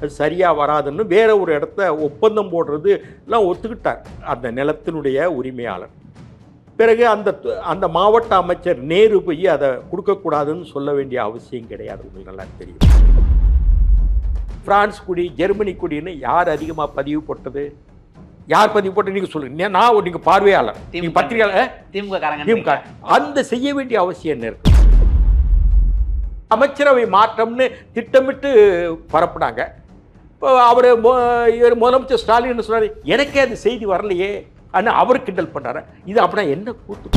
அது சரியாக வராதுன்னு வேற ஒரு இடத்த ஒப்பந்தம் போடுறது எல்லாம் ஒத்துக்கிட்டார். அந்த நிலத்தினுடைய உரிமையாளர். பிறகு அந்த அந்த மாவட்ட அமைச்சர் நேரு போய் அதை கொடுக்கக்கூடாதுன்னு சொல்ல வேண்டிய அவசியம் கிடையாது. உங்களுக்கு நல்லா தெரியும். பிரான்ஸ் குடி ஜெர்மனி குடின்னு யார் அதிகமாக பதிவு போட்டது? யார் பதிவு போட்டு நீங்கள் சொல்லுங்க. நான் நீங்கள் பார்வையாளர். நீங்கள். பத்திரிகையாளர் திமுக காரங்க திமுக. அந்த செய்ய வேண்டிய அவசியம் என்ன இருக்கு? அமைச்சரவை மாற்றம்னு திட்டமிட்டு பரப்புனாங்க. இப்போ அவர் இவர் முதலமைச்சர் ஸ்டாலின் சொன்னாரு எனக்கே அது செய்தி வரலையே. ஆனால் அவர் கிண்டல் பண்றாரு. இது அப்படின்னா என்ன கூத்து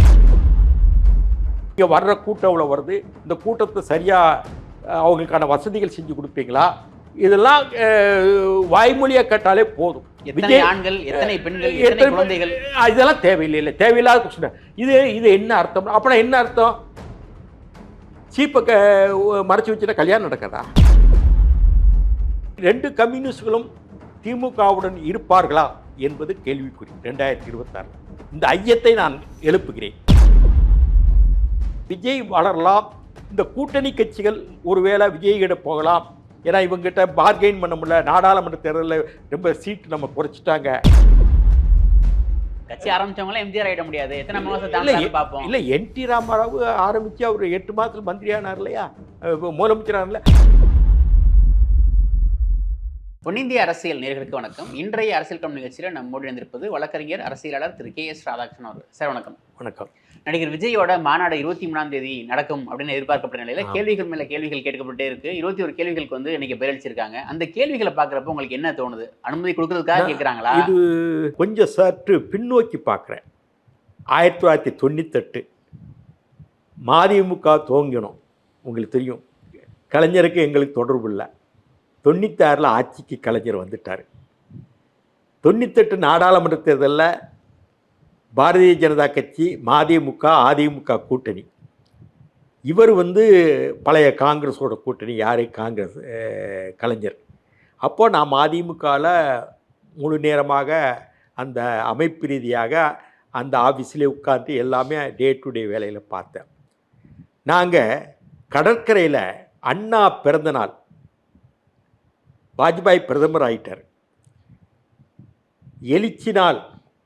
இங்கே வர்ற கூட்டம் எவ்வளோ வருது? இந்த கூட்டத்தை சரியாக அவங்களுக்கான வசதிகள் செஞ்சு கொடுப்பீங்களா? இதெல்லாம் வாய்மொழியா கேட்டாலே போதும். இதெல்லாம் தேவையில்லை. இல்லை தேவையில்லாத கொஸ்டின் இது இது என்ன அர்த்தம்? அப்படின்னா என்ன அர்த்தம்? சீப்பை மறைச்சு வச்சுட்டா கல்யாணம் நடக்காதா? ரெண்டு கம்யூனிஸ்டுகளும் திமுகவுடன் இருப்பார்களா என்பது கேள்விக்குறி. ரெண்டாயிரத்தி இருபத்தாறு. இந்த ஐயத்தை நான் எழுப்புகிறேன். விஜய் வளரலாம். இந்த கூட்டணி கட்சிகள் ஒருவேளை விஜய்கிட்ட போகலாம். ஏன்னா இவங்ககிட்ட பார்கெயின் பண்ண முடியல. நாடாளுமன்ற தேர்தலில் ரொம்ப சீட் நம்ம குறைச்சிட்டாங்க. கட்சி ஆரம்பிச்சவங்களும் எம்ஜிஆர் ஆயிட முடியாது. எத்தனை தாங்க பார்ப்போம். இல்ல என் டி ராமராவ் ஆரம்பிச்சு அவர் எட்டு மாதத்துல மந்திரி ஆனார் இல்லையா? அஹ் முதலமைச்சர் ஆனார்ல பொன்னிந்திய அரசியல் நேர்களுக்கு வணக்கம். இன்றைய அரசியல் கம் நிகழ்ச்சியில் நம்மோடு இணைந்திருப்பது வழக்கறிஞர் அரசியலாளர் திரு கே எஸ் ராதாகிருஷ்ணன் அவர்கள். சார் வணக்கம். வணக்கம். நடிகர் விஜயோட மாநாடு இருபத்தி மூணாம் தேதி நடக்கும் அப்படின்னு எதிர்பார்க்கப்பட்ட நிலையில. கேள்விகள் மேல கேள்விகள் கேட்கப்பட்டே இருக்கு. இருபத்தி ஒரு கேள்விகளுக்கு வந்து இன்னைக்கு பதிலளிச்சிருக்காங்க. அந்த கேள்விகளை பாக்குறப்ப உங்களுக்கு என்ன தோணுது? அனுமதி கொடுக்கறதுக்காக நான் கேக்குறாங்களா இது கொஞ்சம் சற்று பின்னோக்கி பார்க்குறேன். ஆயிரத்தி தொள்ளாயிரத்தி தொண்ணூத்தெட்டு மதிமுக துவங்கணும். உங்களுக்கு தெரியும். கலைஞருக்கு எங்களுக்கு தொடர்பு இல்லை. தொண்ணூத்தாறில் ஆட்சிக்கு கலைஞர் வந்துட்டார். தொண்ணூத்தெட்டு நாடாளுமன்ற தேர்தலில் பாரதிய ஜனதா கட்சி மதிமுக அதிமுக கூட்டணி. இவர் வந்து பழைய காங்கிரஸோட கூட்டணி யார்? காங்கிரஸ் கலைஞர். அப்போது நான் அதிமுகவில் முழு நேரமாக அந்த அமைப்பு ரீதியாக அந்த ஆஃபீஸில் உட்காந்து எல்லாமே டே டு டே வேலையில் பார்த்தேன். நாங்கள் கடற்கரையில் அண்ணா பிறந்தநாள் வாஜ்பாய் பிரதமர் ஆயிட்டார். எழுச்சி நாள்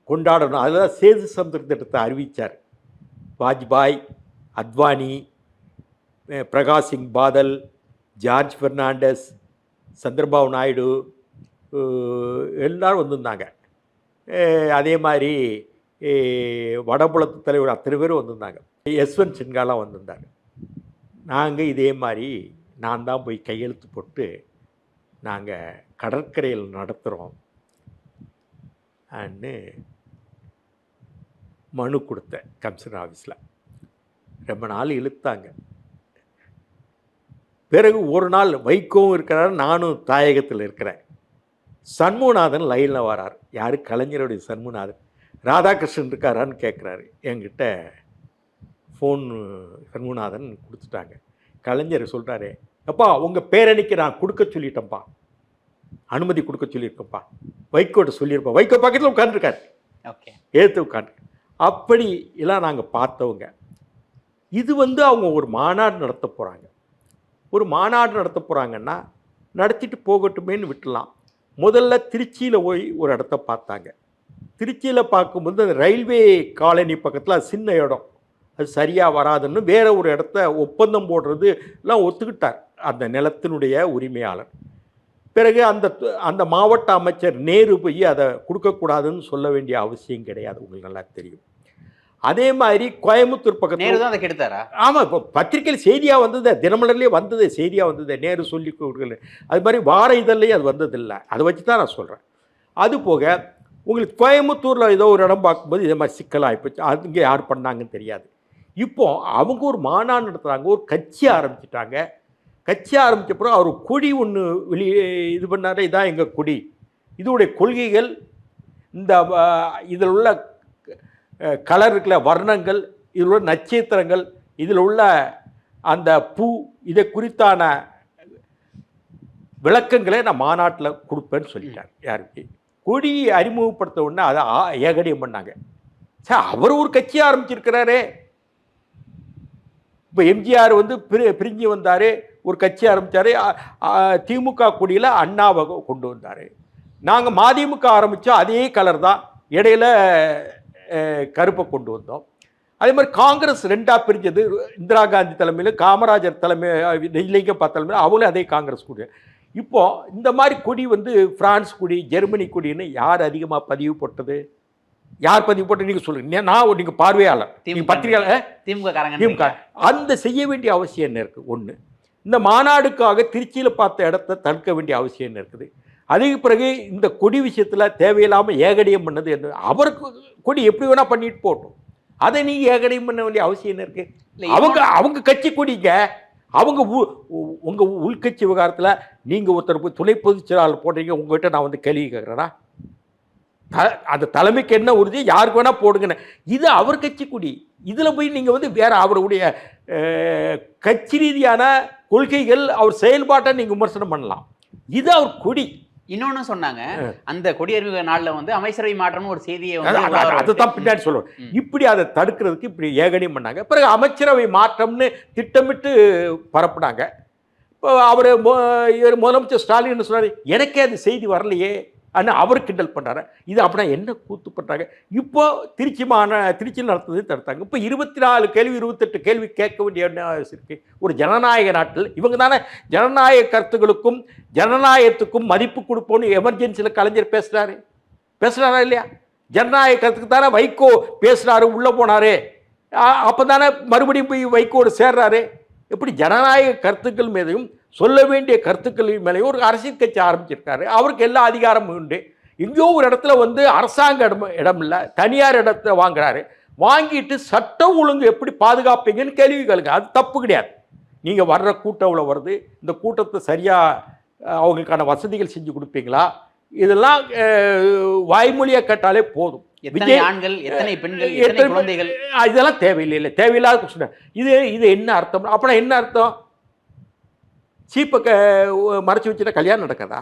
கொண்டாடணும். அதில் சேது சமுத்திர திட்டத்தை அறிவித்தார் வாஜ்பாய் அத்வானி பிரகாஷ் சிங் பாதல் ஜார்ஜ் பெர்னாண்டஸ் சந்திரபாபு நாயுடு எல்லாரும் வந்திருந்தாங்க. அதே மாதிரி வடபுலத்து தலைவர் அத்தனை பேரும் வந்திருந்தாங்க. யஸ்வந்த் சின்காலாம் வந்திருந்தாங்க நாங்கள் இதே மாதிரி நான் தான் போய் கையெழுத்து போட்டு நாங்கள் கடற்கரையில் நடத்துகிறோம் அன்னு மனு கொடுத்தேன் கமிஷனர் ஆஃபீஸில் ரொம்ப நாள் இழுத்தாங்க. பிறகு ஒரு நாள் வைகோவும் இருக்கிறார் நானும் தாயகத்தில் இருக்கிறேன். சண்முகநாதன் லைனில் வரார். யார்? கலைஞருடைய சண்முகநாதன். ராதாகிருஷ்ணன் இருக்காரான்னு கேட்குறாரு என்கிட்ட ஃபோன் சண்முகநாதன் கொடுத்துட்டாங்க. கலைஞர் சொல்கிறாரு அப்பா உங்கள் பேரணிக்கு நான் கொடுக்க சொல்லிட்டேன்ப்பா. அனுமதி கொடுக்க சொல்லியிருக்கேன்ப்பா. வைகோட்ட சொல்லியிருப்பேன் வைகோ பக்கத்தில் உட்காந்துருக்காரு ஓகே. ஏற்று உட்காந்து அப்படி எல்லாம் நாங்கள் பார்த்தவங்க. இது வந்து அவங்க ஒரு மாநாடு நடத்த போகிறாங்க ஒரு மாநாடு நடத்த போகிறாங்கன்னா நடத்திட்டு போகட்டுமேன்னு விட்டுலாம். முதல்ல திருச்சியில் போய் ஒரு இடத்த பார்த்தாங்க. திருச்சியில் பார்க்கும்போது அந்த ரயில்வே காலனி பக்கத்தில் சின்ன இடம். அது சரியாக வராதுன்னு வேற ஒரு இடத்த ஒப்பந்தம் போடுறது எல்லாம் ஒத்துக்கிட்டார். அந்த நிலத்தினுடைய உரிமையாளர். பிறகு அந்த அந்த மாவட்ட அமைச்சர் நேரு போய் அதை கொடுக்கக்கூடாதுன்னு சொல்ல வேண்டிய அவசியம் கிடையாது உங்களுக்கு நல்லா தெரியும். அதே மாதிரி கோயம்புத்தூர் பக்கத்தில் தான் அதை கெடுத்தாரா? ஆமாம் இப்போ பத்திரிக்கையில் செய்தியாக வந்தது தினமலர்லேயே வந்தது செய்தியாக வந்தது நேரு சொல்லி கொடுக்கல. அது மாதிரி வார இதழ்லேயே அது வந்ததில்லை. அதை வச்சு தான் நான் சொல்கிறேன் அது போக உங்களுக்கு கோயம்புத்தூரில் ஏதோ ஒரு இடம் பார்க்கும்போது இதே மாதிரி சிக்கலாகி போச்சு அது இங்கே யார் பண்ணாங்கன்னு தெரியாது. இப்போ அவங்க ஒரு மாநாடு நடத்துகிறாங்க ஒரு கட்சி ஆரம்பிச்சிட்டாங்க. கட்சி ஆரம்பிச்சப்பறம் அவர் கொடி ஒன்று வெளியே இது பண்ணார். இதான் எங்கள் கொடி. இதோடைய கொள்கைகள் இந்த இதில் உள்ள கலர் இருக்கிற வர்ணங்கள் இதில் உள்ள நட்சத்திரங்கள் இதில் உள்ள அந்த பூ இதை குறித்தான விளக்கங்களை நான் மாநாட்டில் கொடுப்பேன்னு சொல்லிட்டார். யாருக்கு? கொடியை அறிமுகப்படுத்த உடனே அதை ஆ- ஏகடியம் பண்ணாங்க. சார் அவர் ஒரு கட்சி ஆரம்பிச்சிருக்கிறாரே. இப்போ எம்ஜிஆர் வந்து பிரி பிரிஞ்சு வந்தார் ஒரு கட்சி ஆரம்பித்தார் திமுக கொடியில் அண்ணாவை கொண்டு வந்தார். நாங்கள் மதிமுக ஆரம்பித்தோம் அதே கலர் தான் இடையில கருப்பை கொண்டு வந்தோம். அதே மாதிரி காங்கிரஸ் ரெண்டாக பிரிஞ்சது இந்திரா காந்தி தலைமையில் காமராஜர் தலைமை நெய்லிங்கப்பா தலைமையில் அவங்களும் அதே காங்கிரஸ் கொடி. இப்போது இந்த மாதிரி கொடி வந்து ஃப்ரான்ஸ் கொடி ஜெர்மனி கொடின்னு யார் அதிகமாக பதிவு போட்டது? யார் பதிவு போட்டு நீங்கள் சொல்லுங்க. நான் நீங்கள் பார்வையாளர். நீங்கள். பத்திரிகையாளர் திமுக திமுக. அந்த செய்ய வேண்டிய அவசியம் என்ன இருக்குது ஒன்று இந்த மாநாடுக்காக திருச்சியில் பார்த்த இடத்த தடுக்க வேண்டிய அவசியம் என்ன இருக்குது? அதுக்கு பிறகு இந்த கொடி விஷயத்தில் தேவையில்லாமல் ஏகடியம் பண்ணது என்ன? அவருக்கு கொடி எப்படி வேணால் பண்ணிட்டு போட்டோம். அதை நீங்கள் ஏகடியம் பண்ண வேண்டிய அவசியம் என்ன இருக்குது அவங்க அவங்க கட்சி கொடிங்க. அவங்க உ- உ- உங்க உள்கட்சி விவகாரத்தில் நீங்க ஒருத்தர் போய் துணை பொதுச் செயலாளர் போடுறீங்க. உங்ககிட்ட நான் வந்து கேள்வி கேட்குறேன்னா அந்த தலைமைக்கு என்ன உறுதி? யாருக்கு வேணா போடுங்கன்னு. இது அவர் கட்சி கொடி. இதுல போய் நீங்க வந்து வேற அவருடைய கட்சி ரீதியான கொள்கைகள் அவர் செயல்பாட்டை நீங்க விமர்சனம் பண்ணலாம். இது அவர் கொடி. இன்னொன்னு சொன்னாங்க. அந்த கொடியறிவு நாள்ல வந்து அமைச்சரவை மாற்றம்னு ஒரு செய்தியை வந்து அதுதான் பின்னாடி சொல்லுவேன். ம். இப்படி அதை தடுக்கிறதுக்கு இப்படி ஏகனியம் பண்ணாங்க. பிறகு அமைச்சரவை மாற்றம்னு திட்டமிட்டு பரப்புனாங்க. இப்போ அவர் இவர் முதலமைச்சர் ஸ்டாலின் சொன்னாரு எனக்கே அந்த செய்தி வரலையே. ஆனால் அவர் கிண்டல் பண்ணுறாரு இது அப்படின்னா என்ன கூத்து பண்ணுறாங்க இப்போ திருச்சி மாநா திருச்சியில் நடத்துறது தடுத்தாங்க. இப்போ இருபத்தி நாலு கேள்வி இருபத்தெட்டு கேள்வி கேட்க வேண்டிய என்ன இருக்குது ஒரு ஜனநாயக நாட்டில் இவங்க தானே ஜனநாயக கருத்துகளுக்கும் ஜனநாயகத்துக்கும் மதிப்பு கொடுப்போம்னு எமர்ஜென்சியில் கலைஞர் பேசுகிறாரு பேசுகிறாரா இல்லையா? ஜனநாயக கருத்துக்கு தானே வைகோ பேசுகிறாரு உள்ளே போனாரு. அப்போ தானே மறுபடியும் போய் வைகோடு சேர்றாரு. இப்படி ஜனநாயக கருத்துக்கள் மீதையும் சொல்ல வேண்டிய கருத்துக்கள் மேலேயும் ஒரு அரசியல் கட்சி ஆரம்பிச்சிருக்காரு. அவருக்கு எல்லா அதிகாரமும் உண்டு. எங்கேயோ ஒரு இடத்துல வந்து அரசாங்க இடம் இடம் இல்லை தனியார் இடத்துல வாங்குறாரு. வாங்கிட்டு சட்டம் ஒழுங்கு எப்படி பாதுகாப்பீங்கன்னு கேள்வி கேளுங்க. அது தப்பு கிடையாது. நீங்கள் வர்ற கூட்டம் இவ்வளோ வருது? இந்த கூட்டத்தை சரியாக அவங்களுக்கான வசதிகள் செஞ்சு கொடுப்பீங்களா? இதெல்லாம் அஹ், வாய்மொழியா கேட்டாலே போதும். எத்தனை விஜய் ஆண்கள் எத்தனை பெண்கள் எத்தனை எத்தனை குழந்தைகள்? அஹ், இதெல்லாம் தேவையில்லை. இல்லை தேவையில்லாத கொஸ்டின் இது இது என்ன அர்த்தம்? அப்படின்னா என்ன அர்த்தம்? சீப்பை க மறைச்சி வச்சுட்டா கல்யாணம் நடக்காதா?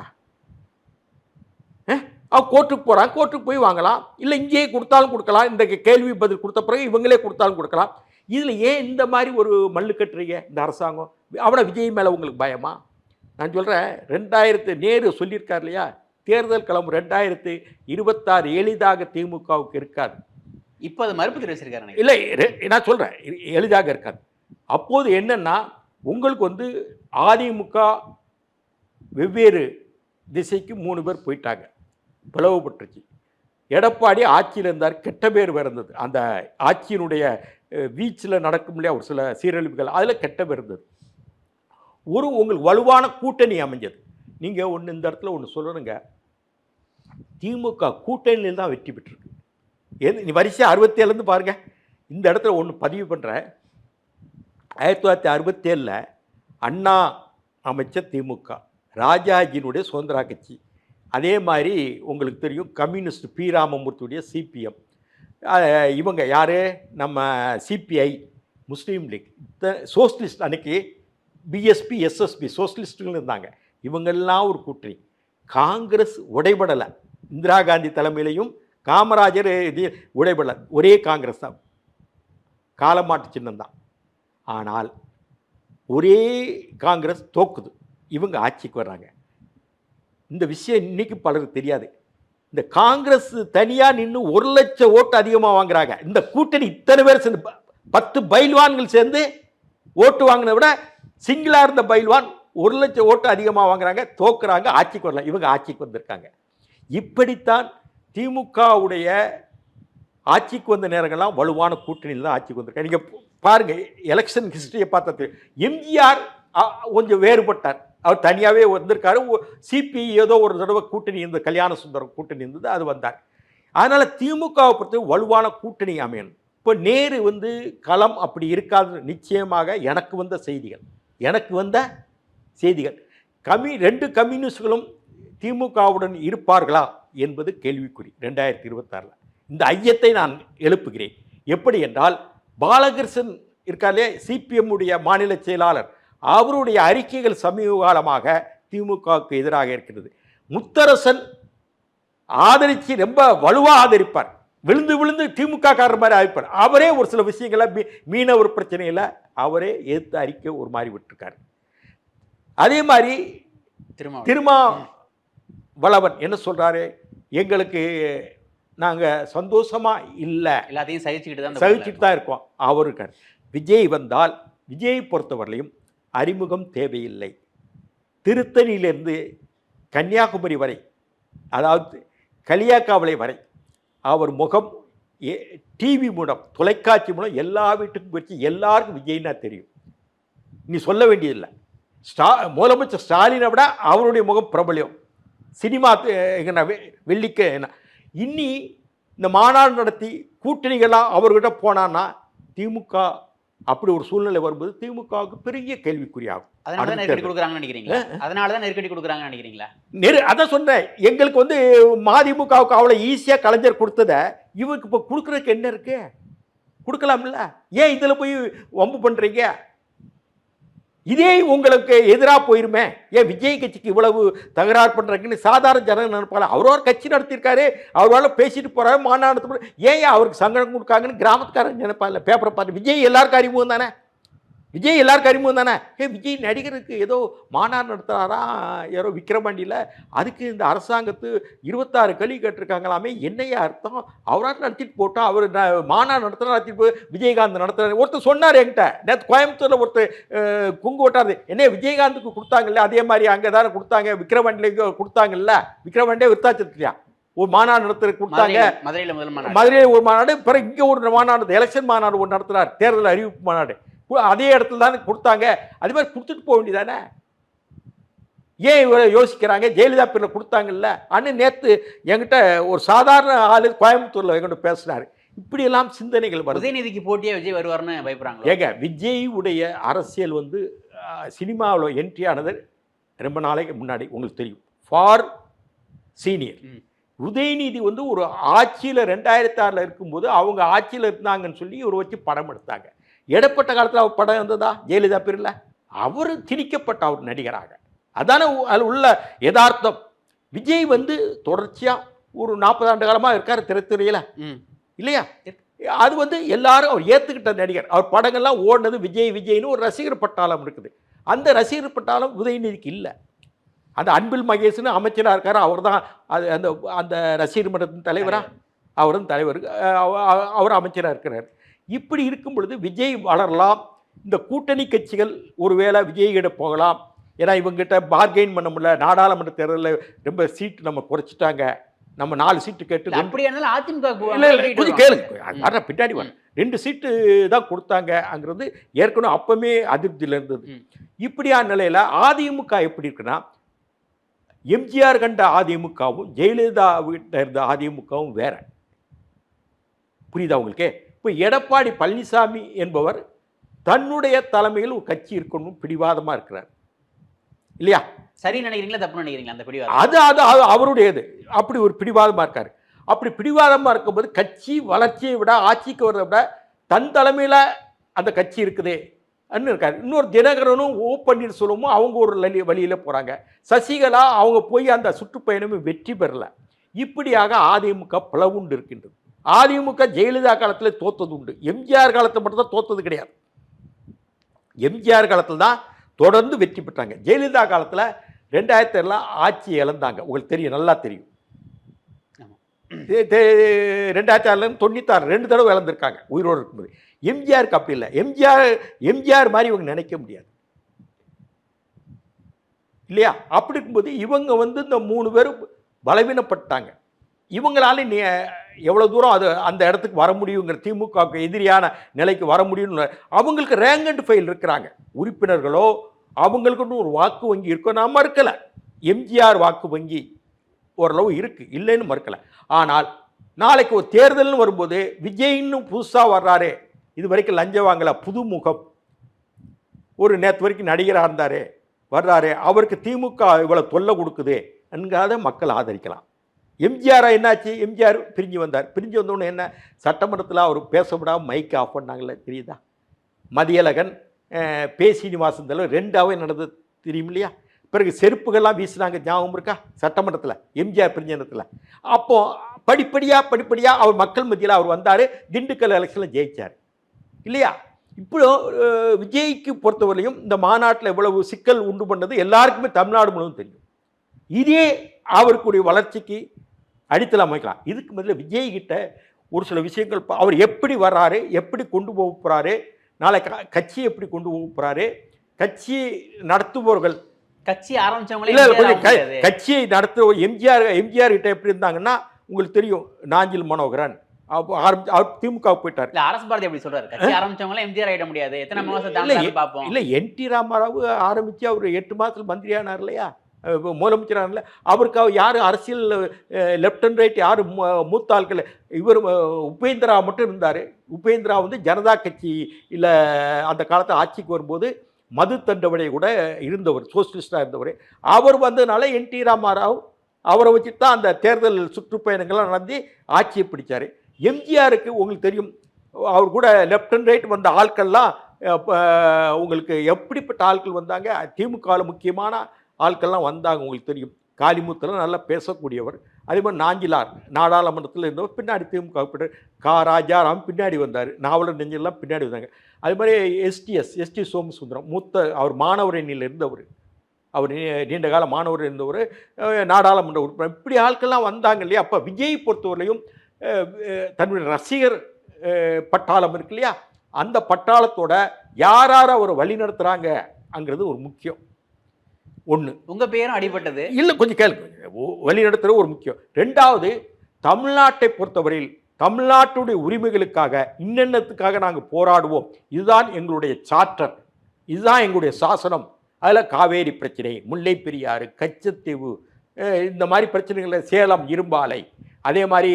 அவ கோர்ட்டுக்கு போகிறான் கோர்ட்டுக்கு போய் வாங்கலாம். இல்லை இங்கேயே கொடுத்தாலும் கொடுக்கலாம். இந்த கேள்வி பதில் கொடுத்த பிறகு இவங்களே கொடுத்தாலும் கொடுக்கலாம். இதில் ஏன் இந்த மாதிரி ஒரு மல்லு கட்டுறீங்க இந்த அரசாங்கம்? அவனை விஜய் மேலே உங்களுக்கு பயமா? நான் சொல்கிறேன் ரெண்டாயிரத்து நேரு சொல்லியிருக்கார் இல்லையா? தேர்தல் களம் ரெண்டாயிரத்து இருபத்தாறு எளிதாக திமுகவுக்கு இருக்காது. இப்ப அது மறுப்பு தெரிவிச்சிருக்காரு. இல்லை நான் சொல்கிறேன் எளிதாக இருக்காது. அப்போது என்னன்னா உங்களுக்கு வந்து அதிமுக வெவ்வேறு திசைக்கு மூணு பேர் போயிட்டாங்க. பிளவுபட்டுருச்சு. எடப்பாடி ஆட்சியில் இருந்தார் கெட்ட பேர் வேறு இருந்தது. அந்த ஆட்சியினுடைய வீச்சில் நடக்கும் இல்லையா ஒரு சில சீரழிவுகள் அதில் கெட்ட பேர் இருந்தது. ஒரு உங்களுக்கு வலுவான கூட்டணி அமைஞ்சது. நீங்கள் ஒன்று இந்த இடத்துல ஒன்று சொல்லணுங்க. திமுக கூட்டணியில் தான் வெற்றி பெற்றிருக்கு. எது நீ வரிசை அறுபத்தேழுலேருந்து பாருங்கள் இந்த இடத்துல ஒன்று பதிவு பண்ணுறேன் ஆயிரத்தி தொள்ளாயிரத்தி அறுபத்தேழில் அண்ணா அமைச்சர் திமுக ராஜாஜியினுடைய சுதந்திரா கட்சி. அதே மாதிரி உங்களுக்கு தெரியும் கம்யூனிஸ்ட் பி. ராமமூர்த்தியுடைய சிபிஎம் இவங்க யார்? நம்ம சிபிஐ முஸ்லீம் லீக். சோசியலிஸ்ட் அன்னைக்கு பிஎஸ்பி எஸ்எஸ்பி சோசியலிஸ்ட்டுகள் இருந்தாங்க. இவங்கெல்லாம் ஒரு கூட்டணி. காங்கிரஸ் உடைபடலை. இந்திரா காந்தி தலைமையிலையும் காமராஜர் இது உடைபடலை. ஒரே காங்கிரஸ் தான். காலமாட்டு சின்னம் தான். ஆனால் ஒரே காங்கிரஸ் தோக்குது. இவங்க ஆட்சிக்கு வர்றாங்க. இந்த விஷயம் இன்னைக்கு பலருக்கு தெரியாது. இந்த காங்கிரஸ் தனியாக நின்று ஒரு லட்சம் ஓட்டு அதிகமாக வாங்குறாங்க. இந்த கூட்டணி இத்தனை பேர் சேர்ந்து பத்து பைல்வான்கள் சேர்ந்து ஓட்டு வாங்கினதை விட சிங்கிளாக இருந்த பைல்வான் ஒரு லட்சம் ஓட்டு அதிகமாக வாங்குறாங்க தோக்குறாங்க ஆட்சிக்கு வரலாம் இவங்க ஆட்சிக்கு வந்திருக்காங்க. இப்படித்தான் திமுகவுடைய ஆட்சிக்கு வந்த நேரங்கள்லாம் வலுவான கூட்டணியில் தான் ஆட்சிக்கு வந்திருக்காங்க. நீங்கள் பாருங்கள் எலெக்ஷன் ஹிஸ்டரியை பார்த்தது. எம்ஜிஆர் கொஞ்சம் வேறுபட்டார். அவர் தனியாகவே வந்திருக்காரு. சிபி ஏதோ ஒரு தடவை கூட்டணி இருந்தது கல்யாண சுந்தரம் கூட்டணி இருந்தது அது வந்தார். அதனால் திமுகவை பொறுத்து வலுவான கூட்டணி அமையணும். இப்போ நேரு வந்து களம் அப்படி இருக்காது நிச்சயமாக எனக்கு வந்த செய்திகள். எனக்கு வந்த செய்திகள். கம்யூ ரெண்டு கம்யூனிஸ்டுகளும் திமுகவுடன் இருப்பார்களா என்பது கேள்விக்குறி. ரெண்டாயிரத்தி இருபத்தாறில். இந்த ஐயத்தை நான் எழுப்புகிறேன். எப்படி என்றால் பாலகிருஷ்ணன் இருக்காலே சிபிஎம் உடைய மாநில செயலாளர். அவருடைய அறிக்கைகள் சமீப காலமாக திமுகவுக்கு எதிராக இருக்கிறது முத்தரசன் ஆதரித்து ரொம்ப வலுவாக ஆதரிப்பார். விழுந்து விழுந்து திமுக காரர் மாதிரி ஆதிப்பார் அவரே ஒரு சில விஷயங்களை மீ மீனவர் பிரச்சனையில் அவரே எதிர்த்து அறிக்கை ஒரு மாதிரி விட்டுருக்காரு. அதே மாதிரி திரும்ப திருமா வளவன் என்ன சொல்றாரு? எங்களுக்கு நாங்க சந்தோஷமா இல்லை. எல்லாத்தையும் சகிச்சுக்கிட்டு தான் சகிச்சுட்டு தான் இருக்கோம். அவர் இருக்கார் விஜய் வந்தால் விஜயை பொறுத்தவரையிலும் அறிமுகம் தேவையில்லை. திருத்தணியிலிருந்து கன்னியாகுமரி வரை அதாவது களியாக்காவளை வரை அவர் முகம் டிவி மூலம் தொலைக்காட்சி மூலம் எல்லா வீட்டுக்கும் வச்சு எல்லாருக்கும் விஜய்னா தெரியும். நீ சொல்ல வேண்டியதில்லை. ஸ்டா முதலமைச்சர் ஸ்டாலினை விட அவருடைய முகம் பிரபலியம் சினிமா வெள்ளிக்க என்ன இன்னி இந்த மாநாடு நடத்தி கூட்டணிகளாக அவர்கிட்ட போனான்னா திமுக அப்படி ஒரு சூழ்நிலை வரும்போது திமுகவுக்கு பெரிய கேள்விக்குறியாகும். அதனால நெருக்கடி கொடுக்குறாங்கன்னு நினைக்கிறீங்களா? அதனால தான் நெருக்கடி கொடுக்குறாங்கன்னு நினைக்கிறீங்களா? நெரு அதான் சொன்னேன். எங்களுக்கு வந்து மதிமுகவுக்கு அவ்வளோ ஈஸியாக கலைஞர் கொடுத்தத இவருக்கு இப்போ கொடுக்குறதுக்கு என்ன இருக்கு? கொடுக்கலாம்ல. ஏன் இதில் போய் வம்பு பண்ணுறீங்க இதே உங்களுக்கு எதிராக போயிருமே. ஏன் விஜய் கட்சிக்கு இவ்வளவு தகராறு பண்ணுறாங்கன்னு சாதாரண ஜனங்கள் நினைப்பாங்க அவரோட ஒரு கட்சி நடத்தியிருக்காரு. அவரால் பேசிட்டு போகிறாரு மாநாடு ஏன் அவருக்கு சங்கடம் கொடுக்காங்கன்னு கிராமத்துக்காரன் நினைப்பாங்க பேப்பரை பார்த்து விஜய் எல்லாருக்கும் அறிமுகம் தானே? விஜய் எல்லாருக்கும் அறிமுகம் தானே? ஏ விஜய் நடிகருக்கு ஏதோ மாநாடு நடத்துகிறாரா யாரோ விக்ரமாண்டியில் அதுக்கு இந்த அரசாங்கத்து இருபத்தாறு கல்வி கேட்டிருக்காங்களாமே என்னையா அர்த்தம்? அவராட்டு நடத்திட்டு போட்டோம் அவர் மாநாடு நடத்துகிறா நடத்திட்டு போய் விஜயகாந்த் நடத்துறாரு. ஒருத்தர் சொன்னார் என்கிட்ட. நேற்று கோயம்புத்தூரில் ஒருத்தர் குங்கு ஓட்டாரு என்ன விஜயகாந்துக்கு கொடுத்தாங்கல்ல அதே மாதிரி அங்கே தானே கொடுத்தாங்க விக்ரவாண்டிக்கு கொடுத்தாங்கல்ல விக்ரவாண்டியே விருத்தாச்சத்துலையா ஒரு மாநாடு நடத்துறது கொடுத்தாங்க. மதுரையில- முதல் மாநாடு. மதுரையில் ஒரு மாநாடு பிறகு இங்கே ஒரு மாநாடு எலெக்ஷன் மாநாடு ஒன்று நடத்துறார் தேர்தல் அறிவிப்பு மாநாடு. அதே இடத்துல தானே கொடுத்தாங்க. அதே மாதிரி கொடுத்துட்டு போக வேண்டியதானே? ஏன் இவரை யோசிக்கிறாங்க? ஜெயலலிதா பேரில் கொடுத்தாங்கல்ல. அண்ணன் நேற்று என்கிட்ட ஒரு சாதாரண ஆளு கோயம்புத்தூரில் என்கிட்ட பேசினார் இப்படியெல்லாம் சிந்தனைகள் வருது. உதயநிதிக்கு போட்டியா விஜய் வருவார்னு பயப்படுறாங்களா? ஏங்க விஜய் உடைய அரசியல் வந்து சினிமாவில் என்ட்ரி ஆனது ரொம்ப நாளைக்கு முன்னாடி உங்களுக்கு தெரியும். For senior. உதயநிதி வந்து ஒரு ஆட்சியில் ரெண்டாயிரத்தி ஆறில் இருக்கும்போது அவங்க ஆட்சியில் இருந்தாங்கன்னு சொல்லி இவர் வச்சு படம் எடுத்தாங்க. இடப்பட்ட காலத்தில் அவர் படம் இருந்ததா ஜெயலலிதா பேரில்? அவர் திணிக்கப்பட்ட அவர் நடிகராக. அதானே அதில் உள்ள யதார்த்தம். விஜய் வந்து தொடர்ச்சியாக ஒரு நாற்பது ஆண்டு காலமாக இருக்கார் திரைத்துறையில். இல்லையா? அது வந்து எல்லாரும் அவர் ஏற்றுக்கிட்ட நடிகர். அவர் படங்கள்லாம் ஓடினது விஜய் விஜய்னு ஒரு ரசிகர் பட்டாளம் இருக்குது. அந்த ரசிகர் பட்டாளம் உதயநிதிக்கு இல்லை. அந்த அன்பில் மகேஷ்னு அமைச்சராக இருக்கார். அவர் தான் அது அந்த அந்த ரசிகர் மன்றத்தின் தலைவரா? அவரும் தலைவர். அவர் அமைச்சராக இருக்கிறார். இப்படி இருக்கும் பொழுது விஜய் வளரலாம். இந்த கூட்டணி கட்சிகள் ஒருவேளை விஜய்கிட்ட போகலாம். ஏன்னா இவங்ககிட்ட பார்கெயின் பண்ண முடியல. நாடாளுமன்ற தேர்தலில் ரொம்ப சீட்டு நம்ம குறைச்சிட்டாங்க. நம்ம நாலு சீட்டு கேட்டு இல்ல, ரெண்டு அப்படியா இருந்தாலும் அதிமுக கொஞ்சம் கேளுங்க. பின்னாடி வர? ரெண்டு சீட்டு தான் கொடுத்தாங்க அங்கிறது ஏற்கனவே அப்பமே அதிருப்தியில் இருந்தது. இப்படியான நிலையில அதிமுக எப்படி இருக்குன்னா எம்ஜிஆர் கண்ட அதிமுகவும் ஜெயலலிதா வீட்டில் இருந்த அதிமுகவும் வேற. புரியுதா உங்களுக்கு? இப்போ எடப்பாடி பழனிசாமி என்பவர் தன்னுடைய தலைமையில் ஒரு கட்சி இருக்கணும் பிடிவாதமா இருக்கிறார். இல்லையா? சரி நினைக்கிறீங்களா தப்பு நினைக்கிறீங்களா அந்த பிடிவாதம்? அது அது அது அவருடையது. அப்படி ஒரு பிடிவாதமாக இருக்காரு. அப்படி பிடிவாதமாக இருக்கும்போது கட்சி வளர்ச்சியை விட ஆட்சிக்கு வர்றதை விட தன் தலைமையில் அந்த கட்சி இருக்குதே அன்னு இருக்காரு. இன்னொரு தினகரனும் ஓ பன்னீர்செல்வமும் அவங்க ஒரு வழி வழியில் போகிறாங்க சசிகலா அவங்க போய் அந்த சுற்றுப்பயணமும் வெற்றி பெறல. இப்படியாக அதிமுக பிளவுண்டு இருக்கின்றது. அதிமுக ஜெயலலிதா காலத்தில் தோத்தது உண்டு. எம்ஜிஆர் காலத்தில் மட்டும்தான் தோத்தது கிடையாது. எம்ஜிஆர் காலத்தில் தான் தொடர்ந்து வெற்றி பெற்றாங்க. ஜெயலலிதா காலத்தில் ரெண்டாயிரத்தி எல்லாம் ஆட்சி இழந்தாங்க. உங்களுக்கு தெரியும் நல்லா தெரியும். ரெண்டாயிரத்தி ஆறுலேருந்து தொண்ணூத்தாறு ரெண்டு தடவை இழந்திருக்காங்க உயிரோடு இருக்கும்போது. எம்ஜிஆருக்கு அப்படி இல்லை. எம்ஜிஆர் எம்ஜிஆர் மாதிரி இவங்க நினைக்க முடியாது. இல்லையா? அப்படி இருக்கும்போது இவங்க வந்து இந்த மூணு பேரும் பலவீனப்பட்டாங்க. இவங்களால நீ எவ்வளோ தூரம் அது அந்த இடத்துக்கு வர முடியுங்கிற திமுகவுக்கு எதிரியான நிலைக்கு வர முடியும்னு அவங்களுக்கு ரேங்க் அண்ட் ஃபைல் இருக்கிறாங்க. உறுப்பினர்களோ அவங்களுக்குன்னு ஒரு வாக்கு வங்கி இருக்கோ நான் மறுக்கலை. எம்ஜிஆர் வாக்கு வங்கி ஓரளவு இருக்குது இல்லைன்னு மறுக்கலை. ஆனால் நாளைக்கு ஒரு தேர்தல்னு வரும்போது விஜய்னு புதுசாக வர்றாரு இது வரைக்கும் லஞ்சம் வாங்கலை புதுமுகம். ஒரு நேற்று வரைக்கும் நடிகராக இருந்தார் வர்றாரு அவருக்கு திமுக இவ்வளோ தொல்லை கொடுக்குது என்காத மக்கள் ஆதரிக்கலாம். எம்ஜிஆராக என்னாச்சு? எம்ஜிஆர் பிரிஞ்சு வந்தார். பிரிஞ்சு வந்தோடனே என்ன? சட்டமன்றத்தில் அவர் பேச மைக்கை ஆஃப் பண்ணாங்களே தெரியுதா? மதியழகன் பே சீனிவாசன் தலைவர் ரெண்டாவே நடந்தது தெரியும் இல்லையா? பிறகு செருப்புகள்லாம் வீசினாங்க ஞாபகம் இருக்கா? சட்டமன்றத்தில் எம்ஜிஆர் பிரிஞ்ச நேரத்தில். அப்போது படிப்படியாக படிப்படியாக அவர் மக்கள் மத்தியில் அவர் வந்தார் திண்டுக்கல் எலெக்ஷனில் ஜெயிச்சார். இல்லையா? இப்போ விஜய்க்கு பொறுத்தவரையும் இந்த மாநாட்டில் எவ்வளவு சிக்கல் உண்டு பண்ணது எல்லாருக்குமே தமிழ்நாடு முழுவதும் தெரியும். இதே அவருக்குடைய வளர்ச்சிக்கு அடித்தளம் அமைக்கலாம். இதுக்கு முதல்ல விஜய் கிட்ட ஒரு சில விஷயங்கள் அவர் எப்படி வர்றாரு எப்படி கொண்டு போக போகிறாரு நாளை கட்சி எப்படி கொண்டு போக போகிறாரு கட்சி நடத்துபவர்கள். கட்சி ஆரம்பிச்சவங்களே. கட்சியை நடத்த எம்ஜிஆர் எம்ஜிஆர் கிட்ட எப்படி இருந்தாங்கன்னா உங்களுக்கு தெரியும் நாஞ்சில் மனோகரன். ஆரம்பிச்சு அவர் திமுக போயிட்டார். இல்ல அரசு பாரதி அப்படி சொல்றாரு. கட்சி ஆரம்பிச்சவங்களே எம்ஜிஆர் ஆயிட முடியாது. எத்தனை மாசம் பார்ப்போம். இல்ல என் டி ராமாராவ் ஆரம்பிச்சு அவர் எட்டு மாசத்துல மந்திரியானார் இல்லையா? முதலமைச்சரான அவருக்காக அவருக்கு யார் அரசியல் லெஃப்ட் அண்ட் ரைட் யார் மூத்த ஆட்கள்? இவர் உபேந்திரா மட்டும் இருந்தார். உபேந்திரா வந்து ஜனதா கட்சி இல்லை அந்த காலத்தில் ஆட்சிக்கு வரும்போது மது தண்டவடை கூட இருந்தவர் சோசியலிஸ்டாக இருந்தவர். அவர் வந்ததுனால என் டி ராமாராவ் அவரை வச்சு தான் அந்த தேர்தல் சுற்றுப்பயணங்கள்லாம் நடந்து ஆட்சியை பிடிச்சார். எம்ஜிஆருக்கு உங்களுக்கு தெரியும் அவர் கூட லெஃப்ட் அண்ட் ரைட் வந்த ஆட்கள்லாம் உங்களுக்கு எப்படிப்பட்ட ஆட்கள் வந்தாங்க? திமுகவில் முக்கியமான ஆட்கள்லாம் வந்தாங்க உங்களுக்கு தெரியும். காளிமுத்தில் நல்லா பேசக்கூடியவர். அதே மாதிரி நாஞ்சிலார் நாடாளுமன்றத்தில் இருந்தவர் பின்னாடி திமுக பின்னாடி கா. ராஜாராம் பின்னாடி வந்தார். நாவலர் நெஞ்செல்லாம் பின்னாடி வந்தாங்க. அதே மாதிரி எஸ்டிஎஸ் எஸ்டி சோமசுந்தரம் மூத்த அவர் மாணவர் எண்ணில் இருந்தவர். அவர் நீ- நீண்ட கால மாணவர் இருந்தவர். நாடாளுமன்ற உறுப்பினர். இப்படி ஆட்கள்லாம் வந்தாங்க இல்லையா? அப்போ விஜய் பொறுத்தவரையும் தன்னுடைய ரசிகர் பட்டாளம் இருக்கு இல்லையா? அந்த பட்டாளத்தோட யார் யார் அவர் வழி நடத்துகிறாங்கங்கிறது ஒரு முக்கியம். ஒன்று உங்க பேரும் அடிபட்டது. இல்லை கொஞ்சம் வழி நடத்துறது ஒரு முக்கியம். ரெண்டாவது தமிழ்நாட்டை பொறுத்தவரையில் தமிழ்நாட்டுடைய உரிமைகளுக்காக இன்னென்னத்துக்காக நாங்கள் போராடுவோம். இதுதான் எங்களுடைய சார்ட்டர். இதுதான் எங்களுடைய சாசனம். அதில் காவேரி பிரச்சனை முல்லை பெரியாறு கச்சத்தீவு இந்த மாதிரி பிரச்சனைகளில் சேலம் இரும்பாலை அதே மாதிரி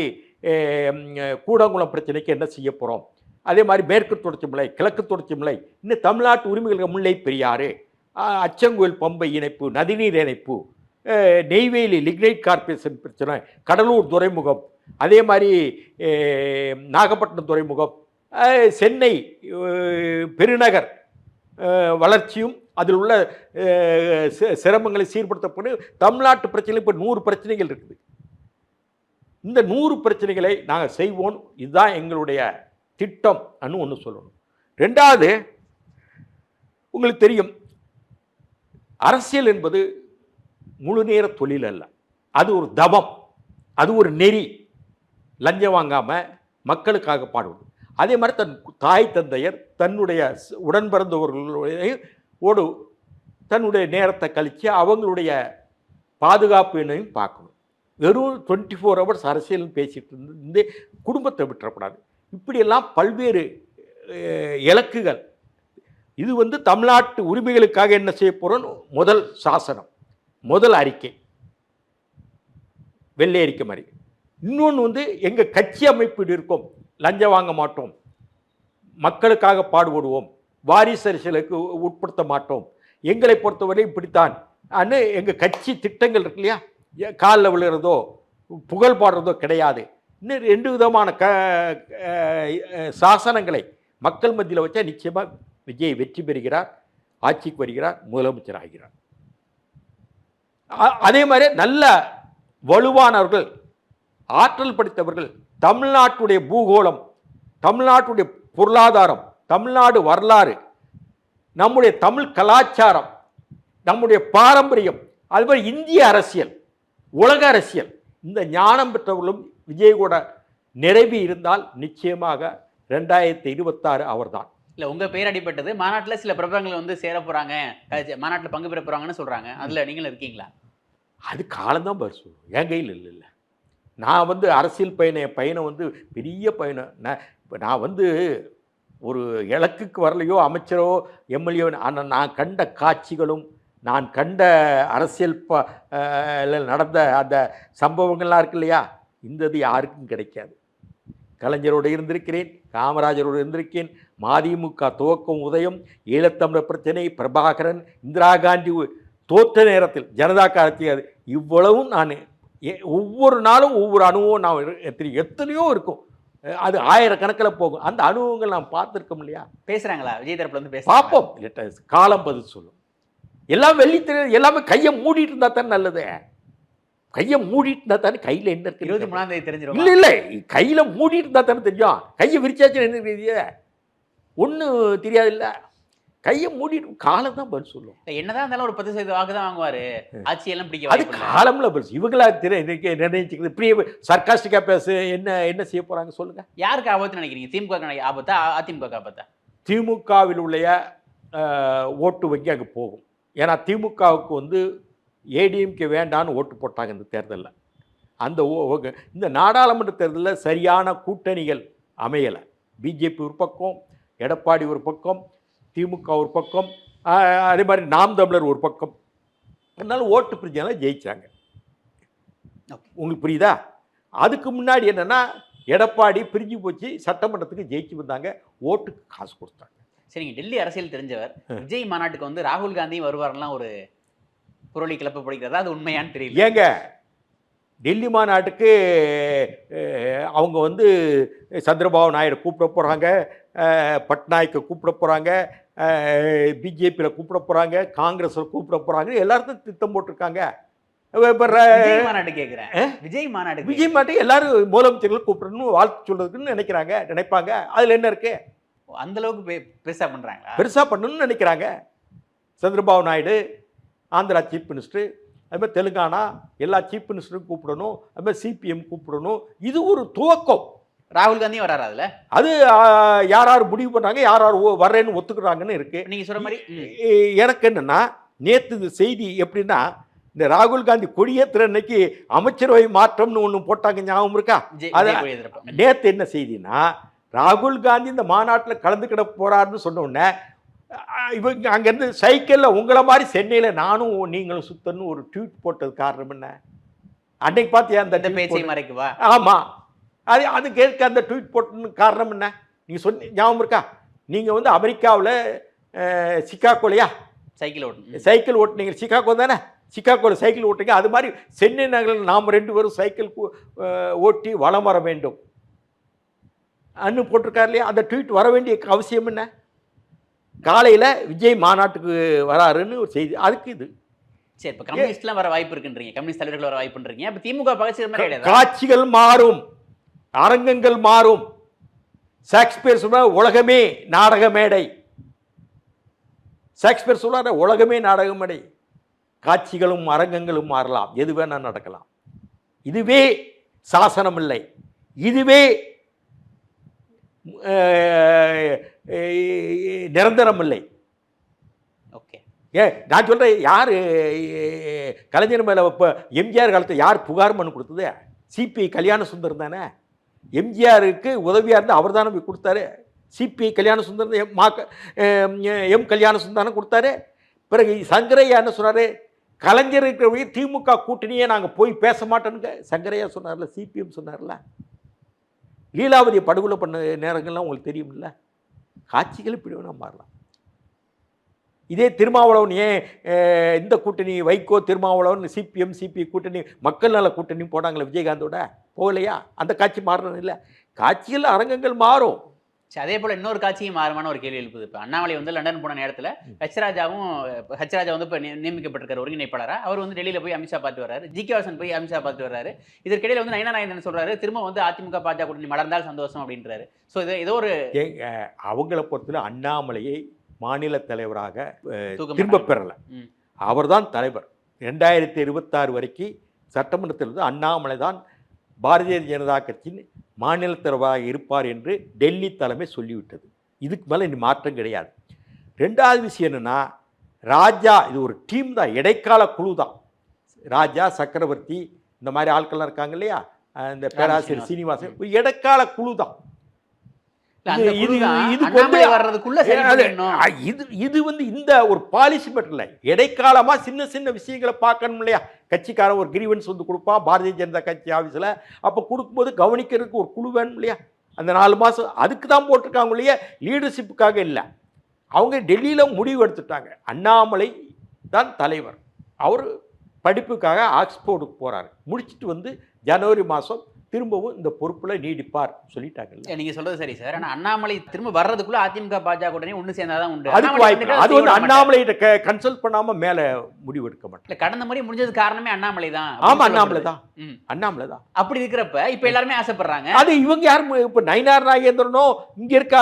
கூடங்குளம் பிரச்சனைக்கு என்ன செய்ய போகிறோம் அதே மாதிரி மேற்கு தொடர்ச்சி மலை கிழக்கு தொடர்ச்சி மலை இன்னும் தமிழ்நாட்டு உரிமைகளுக்கு முல்லை பெரியாறு. அச்சங்கோயில் பம்பை இணைப்பு நதிநீர் இணைப்பு நெய்வேலி லிக்னைட் கார்பரேஷன் பிரச்சனை கடலூர் துறைமுகம் அதே மாதிரி நாகப்பட்டினம் துறைமுகம் சென்னை பெருநகர் வளர்ச்சியும் அதில் உள்ள சிரமங்களை சீர்படுத்தப்படும் தமிழ்நாட்டு பிரச்சனை இப்போ நூறு பிரச்சனைகள் இருக்குது. இந்த நூறு பிரச்சனைகளை நாங்கள் செய்வோம். இதுதான் எங்களுடைய திட்டம் அன்னு ஒன்று சொல்லணும். ரெண்டாவது உங்களுக்கு தெரியும் அரசியல் என்பது முழு நேர தொழில் அல்ல. அது ஒரு தவம் அது ஒரு நெறி. லஞ்சம் வாங்காமல் மக்களுக்காக பாடுவது அதே மாதிரி தன் தாய் தந்தையர் தன்னுடைய உடன் பிறந்தவர்களுடைய ஓடு தன்னுடைய நேரத்தை கழித்து அவங்களுடைய பாதுகாப்பு என்னையும் பார்க்கணும். வெறும் டுவெண்ட்டி ஃபோர் ஹவர்ஸ் அரசியல் பேசிட்டு இருந்து குடும்பத்தை விட்டுறக்கூடாது. இப்படியெல்லாம் பல்வேறு இலக்குகள் இது வந்து தமிழ்நாட்டு உரிமைகளுக்காக என்ன செய்ய போகிறோம் முதல் சாசனம் முதல் அறிக்கை. வெள்ளை அறிக்கை மாதிரி. இன்னொன்று வந்து எங்கள் கட்சி அமைப்பீடு இருக்கும். லஞ்சம் வாங்க மாட்டோம். மக்களுக்காக பாடுபடுவோம். வாரிசு அரசியலுக்கு உட்படுத்த மாட்டோம். எங்களை பொறுத்தவரை இப்படித்தான். அன்னு எங்கள் கட்சி திட்டங்கள் இருக்கு இல்லையா? காலில் விழுகிறதோ புகழ் பாடுறதோ கிடையாது. இன்னும் ரெண்டு விதமான க சாசனங்களை மக்கள் மத்தியில் வச்சா நிச்சயமாக விஜய் வெற்றி பெறுகிறார் ஆட்சிக்கு வருகிறார் முதலமைச்சர் ஆகிறார். அதே மாதிரி நல்ல வலுவானவர்கள் ஆற்றல் படித்தவர்கள் தமிழ்நாட்டுடைய பூகோளம் தமிழ்நாட்டுடைய பொருளாதாரம் தமிழ்நாடு வரலாறு நம்முடைய தமிழ் கலாச்சாரம் நம்முடைய பாரம்பரியம் அது மாதிரி இந்திய அரசியல் உலக அரசியல் இந்த ஞானம் பெற்றவர்களும் விஜய் கூட நிறைவி இருந்தால் நிச்சயமாக ரெண்டாயிரத்தி இருபத்தாறு அவர்தான். இல்ல உங்க பேர் அடிபட்டது. மாநாட்டுல சில பிரபலங்கள் வந்து சேர போறாங்க. மாநாட்டில் மாநாட்டுல பங்கு பெற போறாங்கன்னு சொல்றாங்க. அதுல நீங்களும் இருக்கீங்களா? அது காலம்தான் பரிசு என் கையில் இல்லை இல்லை. நான் வந்து அரசியல் பயணம் என் பயணம் வந்து பெரிய பயணம் நான் இப்போ நான் வந்து ஒரு இலக்குக்கு வரலையோ அமைச்சரோ எம்எல்ஏ ஆனால் நான் கண்ட காட்சிகளும் நான் கண்ட அரசியல் ப ல நடந்த அந்த சம்பவங்கள்லாம் இருக்கு இல்லையா? இந்த இது யாருக்கும் கிடைக்காது. கலைஞரோடு இருந்திருக்கிறேன் காமராஜரோடு இருந்திருக்கேன் மதிமுக துவக்கம் உதயம் ஈழத்தமிழர் பிரச்சனை பிரபாகரன் இந்திரா காந்தி தோற்ற நேரத்தில் ஜனதா காலத்தில் இவ்வளவும் நான் ஒவ்வொரு நாளும் ஒவ்வொரு அனுபவம் நான் எத்தனை- எத்தனையோ இருக்கும். அது ஆயிரக்கணக்கில் போகும். அந்த அனுபவங்கள் நாம் பார்த்துருக்கோம் இல்லையா? பேசுறாங்களா? விஜய் தரப்புல பேச பார்ப்போம். காலம் பதில் சொல்லும். எல்லாம் வெள்ளித்திரை எல்லாமே கையை மூடிட்டு இருந்தா தானே நல்லது. கையை மூடிட்டு இருந்தா தானே கையில் என்ன இருக்கு? இருபத்தி மூணாம் தேதி தெரிஞ்சிரும்? இல்லை இல்லை. கையில் மூடிட்டு இருந்தா தானே தெரியும். கையை விரிச்சாச்சு என்ன தெரியுது ஒன்றும் தெரியாதுல்ல. கையை மூடிட்டு காலம் தான் பதில் சொல்லும். இல்ல, என்னதான் இருந்தாலும் ஒரு பத்து சதவீத வாக்கு தான் வாங்குவாரு. ஆட்சியெல்லாம் பிடிக்க அது இல்ல. காலம்ல பதில் இவங்களா நிர்ணயிச்சுக்கிறது. இப்படியே சர்க்காஸ்டிக்காக பேசு என்ன என்ன செய்ய போகிறாங்க சொல்லுங்க. யாருக்கு ஆபத்து நினைக்கிறீங்க? திமுக க்கு ஆபத்தா? அதிமுக ஆபத்தா? திமுகவில் உள்ள ஓட்டு வங்கி அங்கே போகும். ஏன்னா திமுகவுக்கு வந்து ஏடிஎம்கே வேண்டான்னு ஓட்டு போட்டாங்க இந்த தேர்தலில். அந்த இந்த நாடாளுமன்ற தேர்தலில் சரியான கூட்டணிகள் அமையலை. பிஜேபி ஒரு பக்கம் எடப்பாடி ஒரு பக்கம் திமுக ஒரு பக்கம் அதே மாதிரி நாம் தமிழர் ஒரு பக்கம். அதனால ஓட்டு பிரிஞ்சால ஜெயிச்சாங்க. உங்களுக்கு புரியுதா? அதுக்கு முன்னாடி என்னன்னா எடப்பாடி பிரிஞ்சு போச்சு சட்டமன்றத்துக்கு ஜெயிச்சு வந்தாங்க ஓட்டுக்கு காசு கொடுத்தாங்க. சரிங்க டெல்லி அரசியல் தெரிஞ்சவர் விஜய் மாநாட்டுக்கு வந்து ராகுல் காந்தி வருவாரெல்லாம் ஒரு புரளி கிளப்பப்படுகிறதா அது உண்மையான்னு தெரியல. ஏங்க டெல்லி மாநாட்டுக்கு அவங்க வந்து சந்திரபாபு நாயுடு கூப்பிட போகிறாங்க பட்நாயக்கை கூப்பிட போகிறாங்க பிஜேபியில் கூப்பிட போகிறாங்க காங்கிரஸில் கூப்பிட போகிறாங்க எல்லாருக்கும் திட்டம் போட்டிருக்காங்க. மாநாட்டு கேக்குறேன். ஆ? விஜய் மாநாடு விஜய் மாட்டுக்கு எல்லாரும் முதலமைச்சர்கள் கூப்பிடணும்னு வாழ்த்து சொல்றதுக்குன்னு நினைக்கிறாங்க நினைப்பாங்க. அதில் என்ன இருக்கு? அந்த அளவுக்கு பெ- பெருசா பண்றாங்களா? பெருசாக பண்ணணும்னு நினைக்கிறாங்க. சந்திரபாபு நாயுடு ஆந்திரா சீஃப் மினிஸ்டர் அது மாதிரி தெலுங்கானா எல்லா சீஃப் மினிஸ்டரும் கூப்பிடணும். அது மாதிரி சிபிஎம் கூப்பிடணும். இது ஒரு துவக்கம். ராகுல் காந்தியும் வராரு அதுல? அது யார் யார் முடிவு பண்ணாங்க யார் யார் வர்றேன்னு ஒத்துக்கிறாங்கன்னு இருக்கு. நீங்க சொல்ற மாதிரி எனக்கு என்னன்னா நேற்று இந்த செய்தி எப்படின்னா இந்த ராகுல் காந்தி கொடியேற்றுற அன்னைக்கு அமைச்சரவை மாற்றம்னு ஒன்று போட்டாங்க ஞாபகம் இருக்கா? அது-. நேத்து என்ன செய்தினா ராகுல் காந்தி இந்த மாநாட்டில் கலந்துக்கிட போறாருன்னு சொன்ன உடனே இவங்க அங்கேருந்து சைக்கிளில் உங்களை மாதிரி சென்னையில் நானும் நீங்களும் சுத்தன்னு ஒரு ட்வீட் போட்டது காரணம் என்ன? அன்னைக்கு பார்த்தியா அந்த பேச்சை மறைக்குவா? ஆமாம் அது அது கேட்க அந்த ட்வீட் போட்டதுன்னு காரணம் என்ன? நீங்கள் சொன்ன ஞாபகம் இருக்கா? நீங்கள் வந்து அமெரிக்காவில் சிக்காகோலையா சைக்கிள் ஓட்டணும் சைக்கிள் ஓட்டுனீங்க. சிக்காகோ தானே? சிக்காகோவில் சைக்கிள் ஓட்டுங்க. அது மாதிரி சென்னை நகரில் நாம் ரெண்டு பேரும் சைக்கிள் ஓட்டி வலம் வர வேண்டும். அன்னு போட்டிருக்காரு இல்லையா? அந்த ட்வீட் வர வேண்டிய அவசியம் என்ன? காலையில் விஜய் மாநாட்டுக்கு வராருன்னு ஒரு செய்தி. அதுக்கு இது. சரி இப்ப கம்யூனிஸ்ட்லாம் வர வாய்ப்பு இருக்குன்றீங்க. கம்யூனிஸ்ட் தலைவர்கள் வர வாய்ப்புன்றீங்க. அப்ப திமுக பகச்சிக்கிற மாதிரி காட்சிகள் மாறும். அரங்கங்கள் மாறும். ஷேக்ஸ்பியர் சொல்ற உலகமே நாடக மேடை ஷேக்ஸ்பியர் சொல்றாரு உலகமே நாடக மேடை காட்சிகளும் அரங்கங்களும் மாறலாம். எது வேணா நடக்கலாம். இதுவே சாசனம் இல்லை இதுவே நிரந்தரம் இல்லை ஓகே. ஏ நான் சொல்கிறேன் யார் கலைஞர் மேலே இப்போ எம்ஜிஆர் காலத்தில் யார் புகார் மனு கொடுத்தது? சிபிஐ கல்யாண சுந்தரம் தானே? எம்ஜிஆருக்கு உதவியாக இருந்து அவர் தானே போய் கொடுத்தாரு. சிபிஐ கல்யாண சுந்தரம் எம் மா எம், கல்யாண சுந்தரம் கொடுத்தாரு. பிறகு சங்கரையா என்ன சொன்னார்? கலைஞர் இருக்கிறவங்க திமுக கூட்டணியே நாங்கள் போய் பேச மாட்டோன்னு சங்கரையா சொன்னார்ல சிபிஎம் சொன்னார்ல. லீலாவதியை படுகொலை பண்ண நேரங்கள்லாம் உங்களுக்கு தெரியும்ல. காட்சிகள் இப்படி வேணால் மாறலாம். இதே திருமாவளவன் ஏன் இந்த கூட்டணி வைகோ திருமாவளவன் சிபிஎம் சிபி கூட்டணி மக்கள் நல கூட்டணி போனாங்களே விஜயகாந்தோட? போகலையா? அந்த காட்சி மாறணும் இல்லை. காட்சிகள் அரங்கங்கள் மாறும். சரி அதே போல இன்னொரு காட்சியும் மாறுமான ஒரு கேள்வி எழுப்புது இப்ப. அண்ணாமலை வந்து லண்டன் போன நேரத்துல ஹச்ராஜாவும் ஹச்ராஜா வந்து இப்ப நி- நியமிக்கப்பட்டிருக்காரு ஒருங்கிணைப்பாளரா? அவர் வந்து டெல்லியில போய் அமித்ஷா பார்த்து வர்றாரு. ஜி கே வாசன் போய் அமித்ஷா பார்த்து வர்றாரு. இதற்கிடையில வந்து நயனா நாயந்தன் சொல்றாரு திரும்ப வந்து அதிமுக பாஜக கூட்டணி மலர்ந்தால் சந்தோஷம் அப்படின்றாரு. சோ இது ஏதோ ஒரு அவங்கள பொறுத்தவரை அண்ணாமலையை மாநில தலைவராக அஹ், தூக்க திரும்ப மாட்டாங்க. பெறலை. ம். அவர்தான் தலைவர். ரெண்டாயிரத்தி இருபத்தாறு வரைக்கும் சட்டமன்றத்தில் இருந்து அண்ணாமலை தான் பாரதிய ஜனதா கட்சியின் மாநில தலைவராக இருப்பார் என்று டெல்லி தலைமை சொல்லிவிட்டது. இதுக்கு மேலே இனி மாற்றம் கிடையாது. ரெண்டாவது விஷயம் என்னென்னா ராஜா இது ஒரு டீம் தான். இடைக்கால குழு தான். ராஜா சக்கரவர்த்தி இந்த மாதிரி ஆட்கள்லாம் இருக்காங்க இல்லையா? இந்த பேராசிரியர் சீனிவாசன். ஒரு இடைக்கால குழு தான். இது- இது வந்து இந்த ஒரு பாலிசி மட்டும் இல்லை. இடைக்காலமா சின்ன சின்ன விஷயங்களை பார்க்கணும் இல்லையா? கட்சிக்காரன் ஒரு கிரீவன்ஸ் வந்து கொடுப்பான். பாரதிய ஜனதா கட்சி ஆஃபீஸில் அப்போ கொடுக்கும்போது கவனிக்கிறதுக்கு ஒரு குழு வேணும் இல்லையா? அந்த நாலு மாதம் அதுக்கு தான் போட்டிருக்காங்க இல்லையா? லீடர்ஷிப்புக்காக இல்லை. அவங்க டெல்லியில் முடிவு எடுத்துட்டாங்க. அண்ணாமலை தான் தலைவர். அவர் படிப்புக்காக ஆக்ஸ்போர்டுக்கு போகிறாரு முடிச்சுட்டு வந்து ஜனவரி மாதம் திரும்பவும் இந்த பொறுப்புல நீடிப்பார் சொல்லிட்டாங்கல்ல. இல்ல, நீங்க சொல்றது சரி சார். ஆனா அண்ணாமலை திரும்ப வர்றதுக்குள்ள அதிமுக பாஜக கூட்டணி ஒண்ணு சேர்ந்தாதான் உண்டு. அதுக்கு வாய்ப்பு அது வந்து. அண்ணாமலையிட்ட கன்சல்ட் பண்ணாம மேல முடிவெடுக்க மாட்டேன் இல்ல கடந்த முறை முடிஞ்சது காரணமே அண்ணாமலை தான் ஆமா அண்ணாமலை தான். அண்ணாமலை தான். அப்படி இருக்கிறப்ப இப்ப எல்லாருமே ஆசைப்படுறாங்க. அது இவங்க யாரும் இப்ப நயினார் நாகேந்திரனோ இங்க இருக்க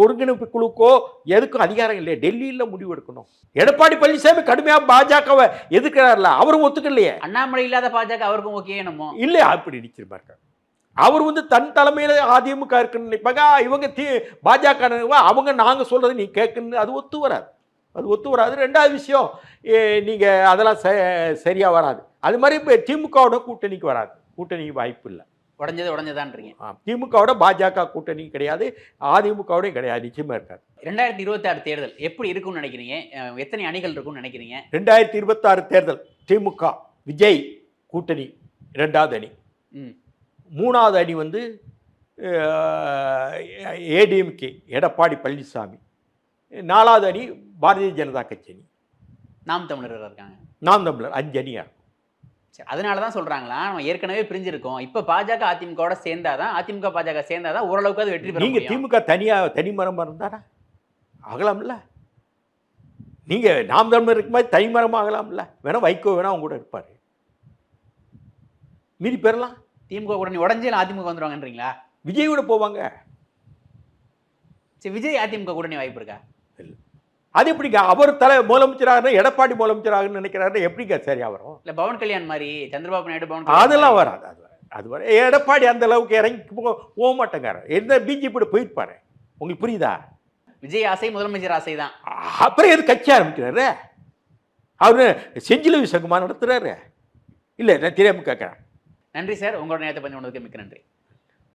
ஒருங்கிணைப்பு குழுக்கோ எதுக்கும் அதிகாரம் இல்லையே. டெல்லியில முடிவு எடுக்கணும் எடப்பாடி பழனிசாமி கடுமையா பாஜகவை எதிர்க்கிறார்ல அவரும் ஒத்துக்கலையே. அண்ணாமலை இல்லாத பாஜக அவருக்கும் ஓகே என்னமோ? இல்லை அப்படி நிச்சயமா அவர் வந்து தன் தலைமையில அதிமுக இருக்குன்னு நினைப்பாங்க. இவங்க தி பாஜக அவங்க நாங்க சொல்றது நீ கேட்கணும் அது ஒத்து வராது. அது ஒத்து வராது. ரெண்டாவது விஷயம் ஏ, நீங்க அதெல்லாம் ச- சரியா வராது. அது மாதிரி இப்போ திமுகவோட கூட்டணிக்கு வராது. கூட்டணிக்கு வாய்ப்பு இல்லை. உடஞ்சது உடஞ்சதான்றீங்க. திமுகவோட பாஜக கூட்டணி கிடையாது. அதிமுகவோடையும் கிடையாது. நிச்சயமா இருக்காது. ரெண்டாயிரத்தி இருபத்தி ஆறு தேர்தல் எப்படி இருக்கும்னு நினைக்கிறீங்க? எத்தனை அணிகள் இருக்கும்னு நினைக்கிறீங்க? ரெண்டாயிரத்தி இருபத்தாறு தேர்தல் திமுக விஜய் கூட்டணி ரெண்டாவது அணி. ம். மூணாவது அணி வந்து ஏடிஎம்கே எடப்பாடி பழனிசாமி. நாலாவது அணி பாரதிய ஜனதா கட்சி அணி. நாம் தமிழர் இருக்காங்க. நாம் தமிழர் அஞ்சு அணியா சரி அதனால தான் சொல்றாங்களா? நம்ம ஏற்கனவே பிரிஞ்சிருக்கோம். இப்ப பாஜக அதிமுகவோட சேர்ந்தாதான் அதிமுக பாஜக சேர்ந்தாதான் ஓரளவுக்கு அது வெற்றி பெற நீங்க முடியும். திமுக தனியா தனிமரமா இருந்தாரா? ஆகலாம்ல. நீங்க நாம் தமிழர் இருக்க மாதிரி தனிமரமா ஆகலாம்ல. வேணா வைகோ வேணா அவங்க கூட இருப்பாரு. மீறி பெறலாம் திமுக கூட்டணி உடஞ்சே அதிமுக வந்துருவாங்கன்றீங்களா? விஜய் கூட போவாங்க. சரி விஜய் அதிமுக கூட்டணி வாய்ப்பு இருக்கா? அது எப்படிங்க? அவர் தலை முதலமைச்சராக எடப்பாடி முதலமைச்சராகன்னு நினைக்கிறாரு எப்படிங்க? சரியா வரும் இல்ல பவன் கல்யாண் மாதிரி சந்திரபாபு நாயுடு பவன் அதெல்லாம். வராது அது வர எடப்பாடி அந்த அளவுக்கு இறங்கி போக மாட்டேங்காரு எந்த பிஜேபியோட போயிருப்பாரு உங்களுக்கு புரியுதா? விஜய் ஆசை முதலமைச்சர் ஆசை தான். அப்புறம் எது கட்சி ஆரம்பிக்கிறாரு? அவரு செஞ்சிலுவை சங்கமா நடத்துறாரு. இல்லை நான் தெரியாம கேட்குறேன் நன்றி சார். உங்களோட நேரத்தை பஞ்சு உணவுக்கு மிக்க நன்றி.